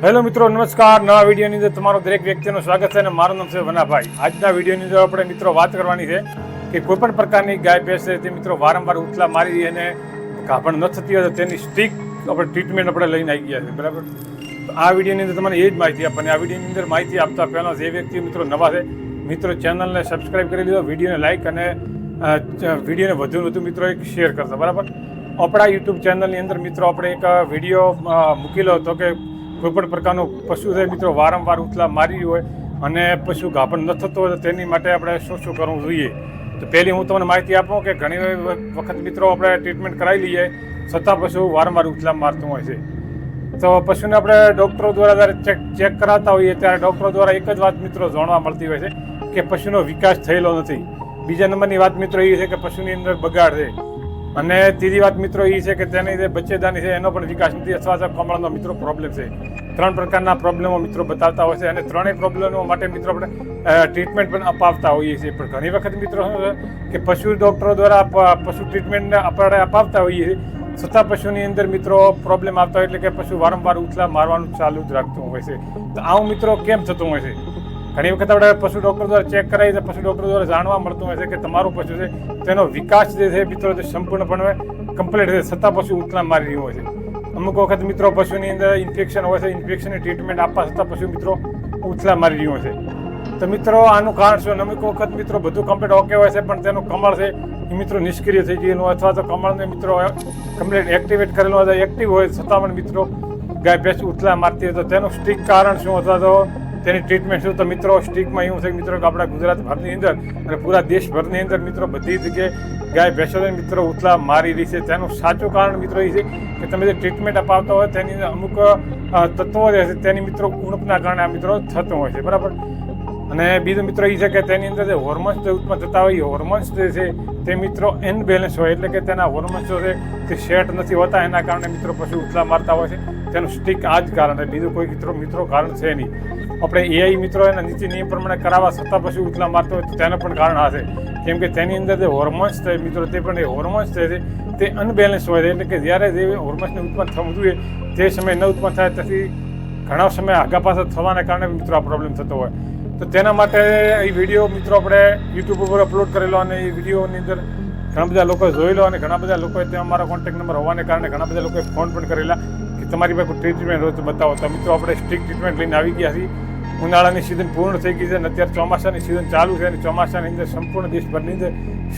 Hello મિત્રો, નમસ્કાર. નવા વિડીયોની અંદર તમારું દરેક વ્યક્તિનું સ્વાગત છે અને મારું નામ છે વનાભાઈ. આજના વિડીયોની અંદર આપણે મિત્રો વાત કરવાની છે કે કોઈ પણ પ્રકારની ગાય, ભેંસ છે, તે મિત્રો વારંવાર ઉથલા મારી અને ગાભણ ન થતી હોય તેની સ્ટીક આપણે ટ્રીટમેન્ટ આપણે લઈને આવી ગયા છે. બરાબર? આ વિડીયોની અંદર તમને એ જ માહિતી આપણને આ વિડીયોની અંદર માહિતી આપતા પહેલાં જે વ્યક્તિ મિત્રો નવા છે, મિત્રો ચેનલને સબસ્ક્રાઇબ કરી લીધો, વિડીયોને લાઇક અને વિડીયોને વધુ વધુ મિત્રો એક શેર કરતા. બરાબર? આપણા યુટ્યુબ ચેનલની અંદર મિત્રો આપણે એક વીડિયો મૂકેલો હતો કે કોઈ પ્રકારનો પ્રકારનું પશુ છે, મિત્રો, વારંવાર ઉથલા મારી હોય અને પશુ ગાભણ ન થતો હોય તો તેની માટે આપણે શું શું કરવું જોઈએ? તો પહેલી હું તમને માહિતી આપું કે ઘણી વખત મિત્રો આપણે ટ્રીટમેન્ટ કરાવી લઈએ, છતાં પશુ વારંવાર ઉથલા મારતું હોય છે. તો પશુને આપણે ડૉક્ટરો દ્વારા જ્યારે ચેક ચેક કરાતા હોઈએ ત્યારે ડૉક્ટરો દ્વારા એક જ વાત મિત્રો જાણવા મળતી હોય છે કે પશુનો વિકાસ થયેલો નથી. બીજા નંબરની વાત મિત્રો એ છે કે પશુની અંદર બગાડ છે. અને ત્રીજી વાત મિત્રો એ છે કે તેની જે બચ્ચેદાની છે, એનો પણ વિકાસ નથી. અથવા કમળનો મિત્રો પ્રોબ્લેમ છે. ત્રણ પ્રકારના પ્રોબ્લેમો મિત્રો બતાવતા હોય છે અને ત્રણેય પ્રોબ્લેમો માટે મિત્રો આપણે ટ્રીટમેન્ટ પણ અપાવતા હોઈએ છીએ. પણ ઘણી વખત મિત્રો શું છે કે પશુ ડૉક્ટરો દ્વારા પશુ ટ્રીટમેન્ટને આપણે અપાવતા હોઈએ છીએ. છતાં પશુની અંદર મિત્રો પ્રોબ્લેમ આવતા હોય એટલે કે પશુ વારંવાર ઉથલા મારવાનું ચાલુ જ રાખતું હોય છે. તો આવું મિત્રો કેમ થતું હોય છે? ઘણી વખત આપણે પશુ ડૉક્ટર દ્વારા ચેક કરાવી પશુ ડૉક્ટર દ્વારા જાણવા મળતું હોય છે કે તમારું પશુ છે, તેનો વિકાસ જે છે મિત્રો તે સંપૂર્ણપણે કમ્પ્લીટ છે છતાં પશુ ઉતલા મારી રહ્યું હોય છે. અમુક વખત મિત્રો પશુની અંદર ઇન્ફેક્શન હોય છે ઇન્ફેક્શનની ટ્રીટમેન્ટ આપવા છતાં પશુ મિત્રો ઉથલા મારી રહ્યું હોય છે. તો મિત્રો, આનું કારણ શું? અમુક વખત મિત્રો બધું કમ્પ્લીટ ઓકે હોય છે, પણ તેનું કમળ છે, એ મિત્રો નિષ્ક્રિય થઈ ગયેલું અથવા તો કમળને મિત્રો કમ્પ્લીટ એક્ટિવેટ કરેલું હોય એક્ટિવ હોય છતાં પણ મિત્રો ગાય ભેંસ ઉથલા મારતી હોય તો તેનું સ્ટીક કારણ શું? અથવા તો તેની ટ્રીટમેન્ટ શું? તો મિત્રો, સ્ટીકમાં એવું છે કે મિત્રો આપણા ગુજરાત ભરની અંદર અને પૂરા દેશભરની અંદર મિત્રો બધી જગ્યાએ ગાય ભેંસોને મિત્રો ઉથલા મારી રહી છે. તેનું સાચું કારણ મિત્રો એ છે કે તમે જે ટ્રીટમેન્ટ અપાવતા હોય તેની અંદર અમુક તત્વો જે છે તેની મિત્રો ઉણપના કારણે આ મિત્રો થતું હોય છે. બરાબર? અને બીજો મિત્રો એ છે કે તેની અંદર જે હોર્મોન્સ જે ઉત્પન્ન થતા હોય, એ હોર્મોન્સ જે છે તે મિત્રો ઇનબેલેન્સ હોય. એટલે કે તેના હોર્મોન્સ જે છે તે સેટ નથી હોતા, એના કારણે મિત્રો પછી ઉથલા મારતા હોય છે. તેનું સ્ટીક આ જ કારણ છે. બીજું કોઈ મિત્રો મિત્રો કારણ છે નહીં. આપણે એઆઈ મિત્રો એના નીતિ નિયમ પ્રમાણે કરાવવા છતાં પછી ઉથલા મારતો હોય તો તેનું પણ કારણ હશે કેમ કે તેની અંદર જે હોર્મોન્સ છે મિત્રો, તે પણ એ હોર્મોન્સ થાય છે તે અનબેલેન્સ હોય છે. એટલે કે જ્યારે જે હોર્મોન્સને ઉત્પન્ન થવું જોઈએ, તે સમયે ન ઉત્પન્ન થાય, તેથી ઘણા સમય આગા પાછા થવાના કારણે મિત્રો આ પ્રોબ્લેમ થતો હોય. તો તેના માટે એ વીડિયો મિત્રો આપણે યુટ્યુબ ઉપર અપલોડ કરેલો અને એ વિડીયોની અંદર ઘણા બધા લોકોએ જોયેલો અને ઘણા બધા લોકોએ ત્યાં અમારા કોન્ટેક્ટ નંબર હોવાને કારણે ઘણા બધા લોકોએ ફોન પણ કરેલા કે તમારી પાસે ટ્રીટમેન્ટ હોય તો બતાવો. તો મિત્રો, આપણે સ્ટ્રીક ટ્રીટમેન્ટ લઈને આવી ગયા છીએ. ઉનાળાની સિઝન પૂર્ણ થઈ ગઈ છે અને અત્યારે ચોમાસાની સિઝન ચાલુ છે અને ચોમાસાની અંદર સંપૂર્ણ દેશભરની અંદર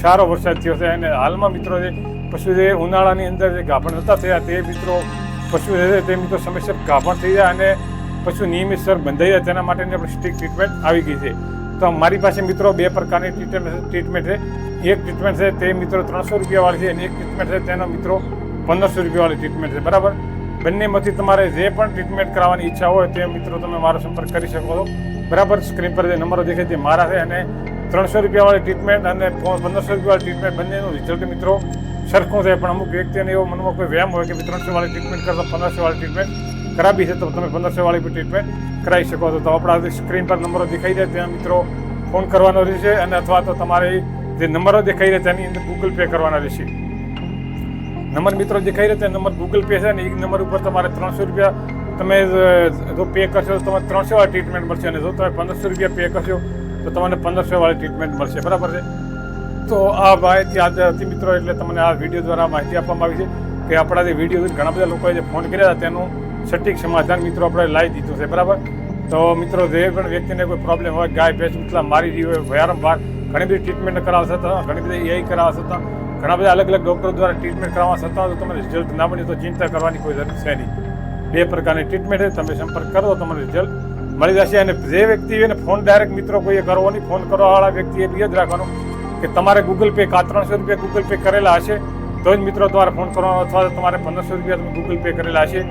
સારો વરસાદ થયો છે. અને હાલમાં મિત્રો, જે પશુ જે ઉનાળાની અંદર જે ગાભણ નતા થયા તે મિત્રો, પશુ છે તે મિત્રો સમયસર ગાભણ થઈ જાય અને પશુ નિયમિતસર બંધાઈ જાય. તેના માટેની આપણે સ્ટ્રીક ટ્રીટમેન્ટ આવી ગઈ છે. તો મારી પાસે મિત્રો બે પ્રકારની ટ્રીટમેન્ટ ટ્રીટમેન્ટ છે. એક ટ્રીટમેન્ટ છે, તે મિત્રો ત્રણસો રૂપિયાવાળી છે અને એક ટ્રીટમેન્ટ છે, તેનો મિત્રો પંદરસો રૂપિયાવાળી ટ્રીટમેન્ટ છે. બરાબર? બંનેમાંથી તમારે જે પણ ટ્રીટમેન્ટ કરાવવાની ઈચ્છા હોય તે મિત્રો તમે મારો સંપર્ક કરી શકો છો. બરાબર? સ્ક્રીન પર જે નંબરો દેખાય છે મારા છે અને ત્રણસો રૂપિયાવાળી ટ્રીટમેન્ટ અને પંદરસો રૂપિયાવાળી ટ્રીટમેન્ટ બંનેનું રિઝલ્ટ મિત્રો સરખું છે. પણ અમુક વ્યક્તિને એવો મનમાં કોઈ વ્યાયામ હોય કે ત્રણસો વાળી ટ્રીટમેન્ટ કરતા પંદરસો વાળી ટ્રીટમેન્ટ કરાવી છે, તો તમે પંદરસો વાળી ટ્રીટમેન્ટ કરાવી શકો છો. તો આપણા સ્ક્રીન પર નંબરો દેખાઈ જાય, ત્યાં મિત્રો ફોન કરવાનો રહેશે અને અથવા તો તમારે જે નંબરો દેખાઈ રહ્યા તેની અંદર ગૂગલ પે કરવાના રહેશે. નંબર મિત્રો દેખાઈ રહ્યો તે નંબર ગૂગલ પે છે ને એ નંબર ઉપર તમારે ત્રણસો રૂપિયા તમે જો પે કરશો, તો તમારે ત્રણસો વાળી ટ્રીટમેન્ટ મળશે. અને જો તમે પંદરસો રૂપિયા પે કરશો, તો તમને પંદરસો વાળી ટ્રીટમેન્ટ મળશે. બરાબર છે? તો આ માહિતી આજે હતી મિત્રો, એટલે તમને આ વીડિયો દ્વારા માહિતી આપવામાં આવી છે કે આપણા જે વીડિયો ઘણા બધા લોકોએ જે ફોન કર્યા હતા, તેનું સટીક સમાધાન મિત્રો આપણે લાવી દીધું છે, બરાબર? તો મિત્રો, જે પણ વ્યક્તિને કોઈ પ્રોબ્લેમ હોય, ગાય, ભેંસ, ઉથલા મારી રહી હોય, વારંવાર ઘણી બધી ટ્રીટમેન્ટ કરાવવા છતાં, ઘણી બધી એઆઈ કરાવવા છતાં, ઘણા બધા અલગ અલગ ડૉક્ટરો દ્વારા ટ્રીટમેન્ટ કરાવવા છતાં તો તમને રિઝલ્ટ ના મળે તો ચિંતા કરવાની કોઈ જરૂર છે નહીં. બે પ્રકારની ટ્રીટમેન્ટ છે, તમે સંપર્ક કરો, તમને રિઝલ્ટ મળી જશે અને જે વ્યક્તિ એને ફોન ડાયરેક્ટ મિત્રો કોઈએ કરવો નહીં ફોન કરવાવાળા વ્યક્તિએ બી જ રાખવાનું કે તમારે ગૂગલ પે કા ત્રણસો રૂપિયા ગૂગલ પે કરેલા હશે, તો જ મિત્રો દ્વારા ફોન કરવાનો અથવા તમારે પંદરસો રૂપિયા તમે ગૂગલ પે કરેલા હશે.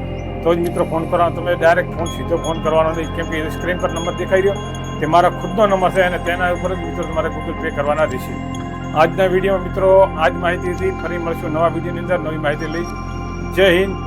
તો જ મિત્રો ફોન કરવાનો, તમે ડાયરેક્ટ ફોન, સીધો ફોન કરવાનો નહીં કેમ કે સ્ક્રીન પર નંબર દેખાઈ રહ્યો. તે મારા ખુદનો નંબર છે અને તેના ઉપર જ મિત્રો તમારે ગૂગલ પે કરવાના રહેશે. આજના વિડીયોમાં મિત્રો આજ માહિતી હતી ફરી મળશું નવા વિડીયોની અંદર. નવી માહિતી લઈશ. જય હિન્દ.